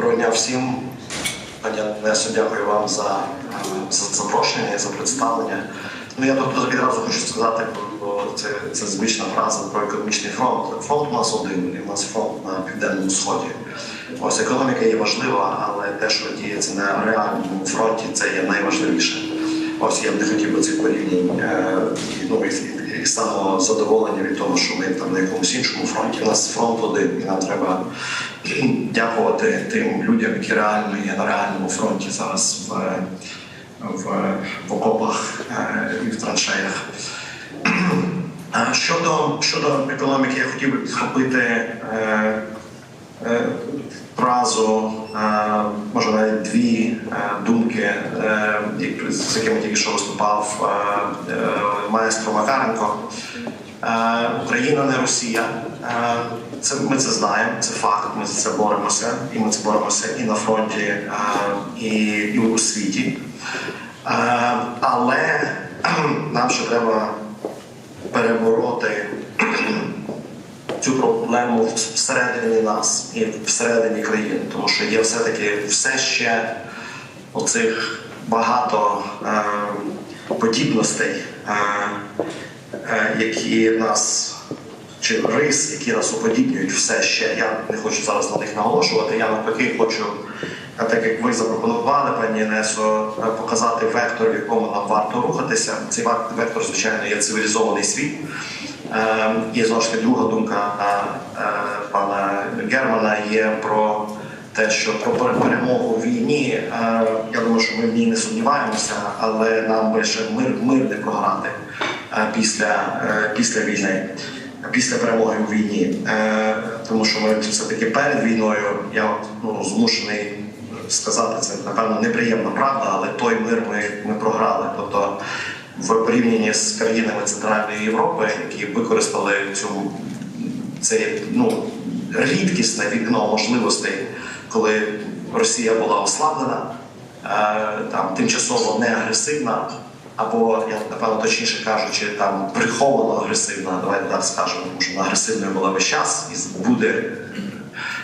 Доброго дня всім. Пані дякую вам за, за запрошення і за представлення. Ну я тут відразу хочу сказати, бо це, це звична фраза про економічний фронт. Фронт у нас один, і у нас фронт на південному сході. Ось економіка є важлива, але те, що діється на реальному фронті, це є найважливіше. Ось я б не хотів би цих порівнянь ну, і, і, самозадоволення від того, що ми там на якомусь іншому фронті. У нас фронт один, і нам треба дякувати тим людям, які реально є на реальному фронті зараз в, в, в окопах е, і в траншеях. Щодо, щодо економіки, я хотів би підхопити е, е, може навіть дві е, думки, е, з якими тільки що виступав е, маестро Макаренко. Україна не Росія. Це ми це знаємо, це факт. Ми за це боремося, і ми це боремося і на фронті, і, і у світі. Але нам ще треба перебороти цю проблему всередині нас і всередині країни, тому що є все-таки все ще оцих багато е, подібностей, е, е, які нас чи рис, які нас уподібнюють все ще. Я не хочу зараз на них наголошувати. Я навпаки хочу, е, так як ви запропонували, пані Несо, е, показати вектор, в якому нам варто рухатися. Цей вектор, звичайно, є цивілізований світ. Е, І знову ж таки друга думка е, пана Германа є про те, що про пере- перемогу в війні. е, Я думаю, що ми в ній не сумніваємося, але нам би ще мир, мир не програти е, після, після війни, після перемоги у війні. Тому що ми все-таки перед війною, я ну, змушений сказати, це напевно неприємна правда, але той мир ми, ми програли. Тобто в порівнянні з країнами Центральної Європи, які використали цю це ну, рідкісне вікно можливостей, коли Росія була ослаблена, е, там тимчасово не агресивна, або я напевно точніше кажучи, там приховано агресивна, давайте так скажемо, тому що агресивною була весь час і буде.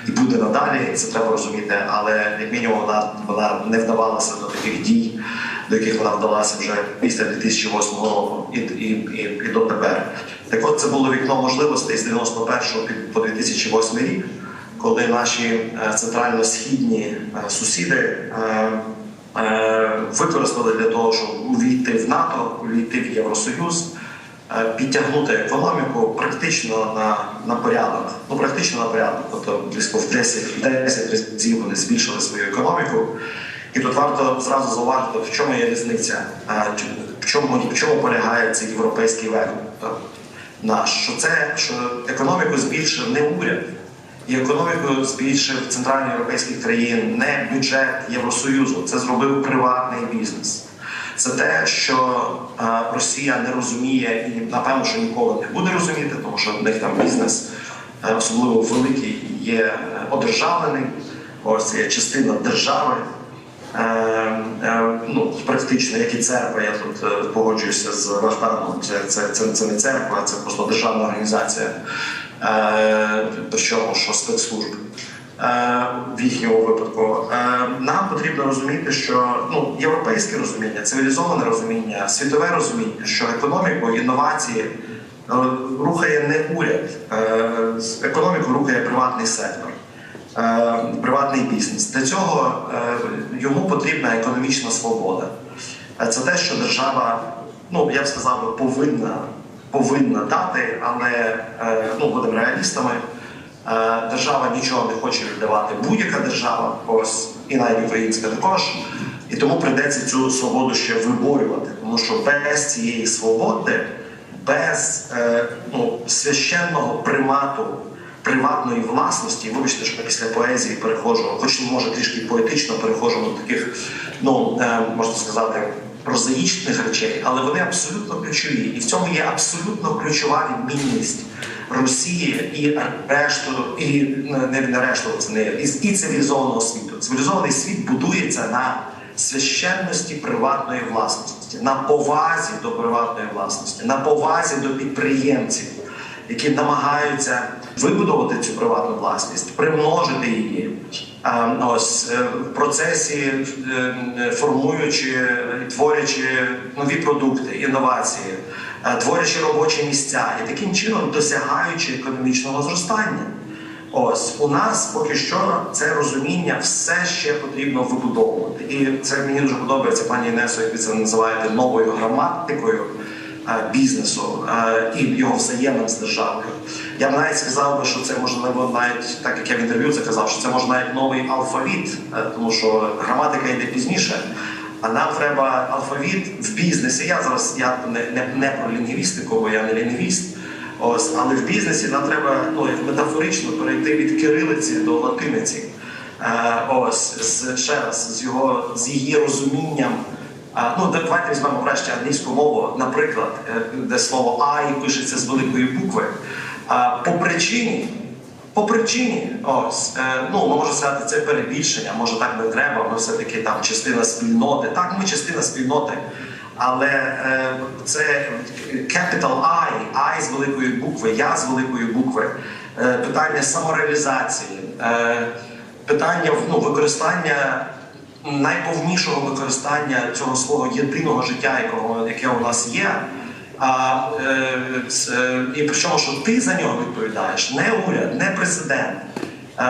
І буде надалі, це треба розуміти, але як мінімум вона, вона не вдавалася до таких дій, до яких вона вдалася вже після 2008 року і, і, і, і до тепер. Так от це було вікно можливостей з 91 під- по 2008 рік, коли наші е, центрально-східні е, сусіди е, використали для того, щоб увійти в НАТО, увійти в Євросоюз, підтягнути економіку практично на, на порядок. Ну, практично на порядок. Тобто близько в 10, в 10 разів вони збільшили свою економіку. І тут варто зразу зауважити, в чому є різниця, в чому, в чому полягає цей європейський вектор наш. Що це, що економіку збільшив не уряд, і економіку збільшив центральноєвропейських країн не бюджет Євросоюзу. Це зробив приватний бізнес. Це те, що Росія не розуміє і напевно, що ніколи не буде розуміти, тому що в них там бізнес, особливо великий, є одержавлений. Ось є частина держави. Е, е, ну, практично, як і церква, я тут е, погоджуюся з Вахтаном. Це, це, це, це не церква, це просто державна організація, е, причому що спецслужб. Е, в їхньому випадку нам потрібно розуміти, що ну європейське розуміння, цивілізоване розуміння, світове розуміння, що економіку, інновації рухає не уряд, економіку рухає приватний сектор приватний бізнес. Для цього е, йому потрібна економічна свобода. Е, Це те, що держава, ну я б сказав, повинна, повинна дати, але е, ну, будемо реалістами. Е, Держава нічого не хоче віддавати, будь-яка держава, ось і навіть українська також. І тому прийдеться цю свободу ще виборювати, тому що без цієї свободи, без е, ну, священного примату приватної власності, вибачте, що після поезії переходжу, хоч може трішки поетично переходжу до таких, ну е, можна сказати, прозаїчних речей, але вони абсолютно ключові. І в цьому є абсолютно ключова відмінність Росії і решту, і не, не решту, це не і, і цивілізованого світу. Цивілізований світ будується на священності приватної власності, на повазі до приватної власності, на повазі до підприємців. Які намагаються вибудувати цю приватну власність, примножити її. Е, Ось е, в процесі е, формуючи і творячи нові продукти, інновації, е, творячи робочі місця і таким чином досягаючи економічного зростання. Ось у нас поки що це розуміння все ще потрібно вибудовувати. І це мені дуже подобається, пані Інесо, як ви це називаєте новою граматикою е, бізнесу і його взаємин з державою. Я б навіть сказав би, що це можливо навіть так як я в інтерв'ю це казав, що це може навіть новий алфавіт, е, тому що граматика йде пізніше. А нам треба алфавіт в бізнесі. Я зараз я не, не, не про лінгвістику, бо я не лінгвіст. Ось, але в бізнесі нам треба ну, як метафорично перейти від кирилиці до латиниці. Е, ось з, ще раз з його з її розумінням. Ну, давайте візьмемо врешті англійську мову, наприклад, е, де слово I пишеться з великої букви. По причині. По причині, ось е, ну можна сказати, це перебільшення, може так не треба. Ми все-таки там частина спільноти. Так, ми частина спільноти, але е, це capital I, I з великої букви, я з великої букви, питання самореалізації, питання ну, використання найповнішого використання цього свого єдиного життя, якого яке у нас є. А, е, це- і причому, що ти за нього відповідаєш, не уряд, не президент, е,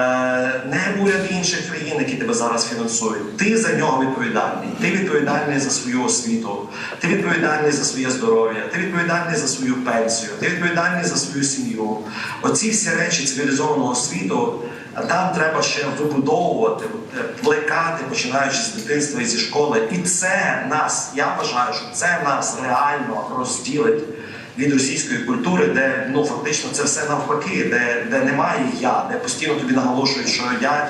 не уряд інших країн, які тебе зараз фінансують. Ти за нього відповідальний. Ти відповідальний за свою освіту, ти відповідальний за своє здоров'я, ти відповідальний за свою пенсію, ти відповідальний за свою сім'ю. Оці всі речі цивілізованого світу. Там треба ще вибудовувати, е, плекати, починаючи з дитинства і зі школи. І це нас, я вважаю, що це нас реально розділить від російської культури, де ну фактично це все навпаки, де, де немає я, де постійно тобі наголошують, що я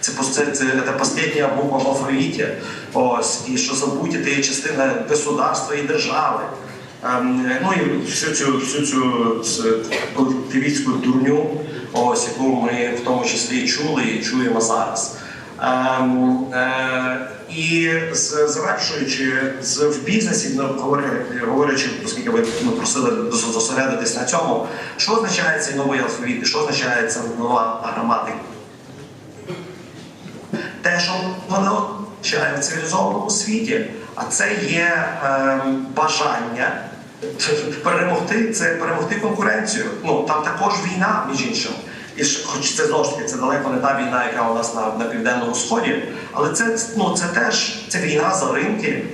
це, це, це, це, остання буква в алфавіті. Ось і що забудьте, ти є частина государства і держави. Ем, ну і всю цю всю цю колективістську дурню, ось яку ми в тому числі чули і чуємо зараз. Е, і завершуючи з в бізнесі, ну, говорячи, оскільки ви ну, просили зосередитись на цьому, що означає цей новий алфавіт, що означає ця нова граматика? те, що воно означає в цивілізованому світі, а це є ем, бажання перемогти, це перемогти конкуренцію. Ну там також війна, між іншим. І хоч це знову ж таки це далеко не та війна, яка у нас на, на південному сході, але це ну це теж це війна за ринки.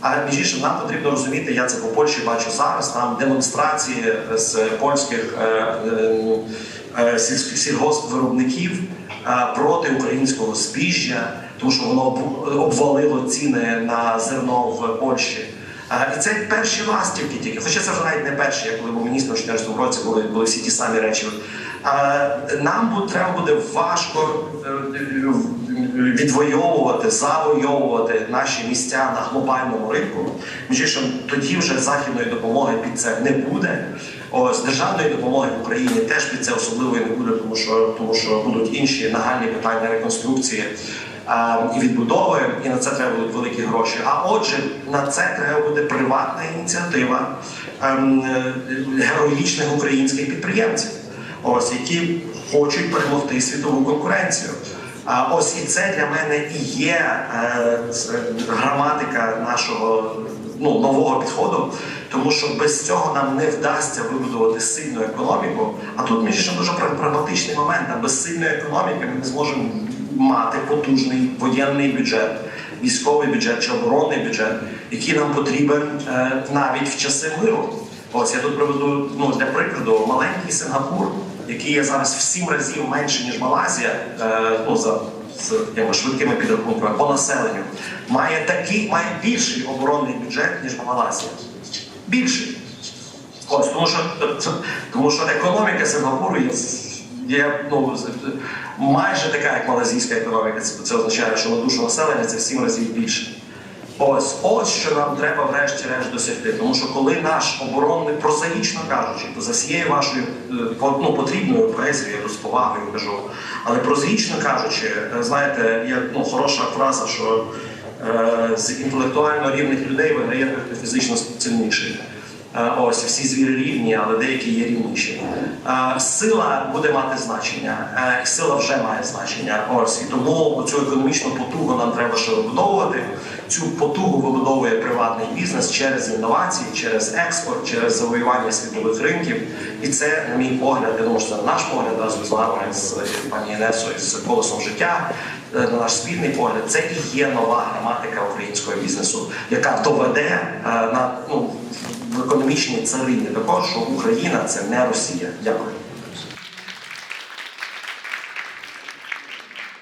А іншим нам потрібно розуміти, я це по Польщі бачу зараз. Там демонстрації з польських е, е, е, сільгоспвиробників е, проти українського збіжжя, тому що воно обвалило ціни на зерно в Польщі. Е, І це перші ластівки тільки. Хоча це вже навіть не перші, як коли був міністр у 2014 році, були, були всі ті самі речі. Е, Нам треба буде важко е, відвоювати, завойовувати наші місця на глобальному ринку. Між тоді вже західної допомоги під це не буде. Ось державної допомоги в Україні теж під це особливої не буде, тому що тому що будуть інші нагальні питання реконструкції а, і відбудови, і на це треба будуть великі гроші. А отже, на це треба буде приватна ініціатива ем, е, героїчних українських підприємців, ось які хочуть перемогти світову конкуренцію. А ось і це для мене і є е, граматика нашого ну, нового підходу, тому що без цього нам не вдасться вибудувати сильну економіку. А тут між іншим дуже пра- прагматичний момент. А без сильної економіки ми не зможемо мати потужний воєнний бюджет, військовий бюджет чи оборонний бюджет, який нам потрібен е, навіть в часи миру. Ось я тут приведу ну, для прикладу маленький Сингапур, який є зараз в сім разів менше, ніж Малайзія, е, ну, за, з якими швидкими підрахунками по населенню, має такий, має більший оборонний бюджет, ніж Малайзія. Більший. Ось, тому що, тому що економіка Сингапуру є, є ну, майже така, як малазійська економіка. Це, означає, що на душу населення це в сім разів більше. Ось, ось що нам треба врешті-решт досягти. Тому що коли наш оборонний, прозаїчно кажучи, за всією вашою е, ну, потрібною поезією, з повагою кажу, але прозаїчно кажучи, е, знаєте, є ну, хороша фраза, що е, з інтелектуально рівних людей виграє фізично сильніший. Е, Ось всі звірі рівні, але деякі є рівніші. Сила буде мати значення, сила вже має значення. Ось і тому цю економічну потугу нам треба ще вибудовувати. Цю потугу вибудовує приватний бізнес через інновації, через експорт, через завоювання світових ринків. І це, на мій погляд, я думаю, що це наш погляд разом з вами, з пані Інесою, з колесом життя. е, На наш спільний погляд, це і є нова граматика українського бізнесу, яка доведе е, на ну в економічній царині також, що Україна це не Росія. Дякую.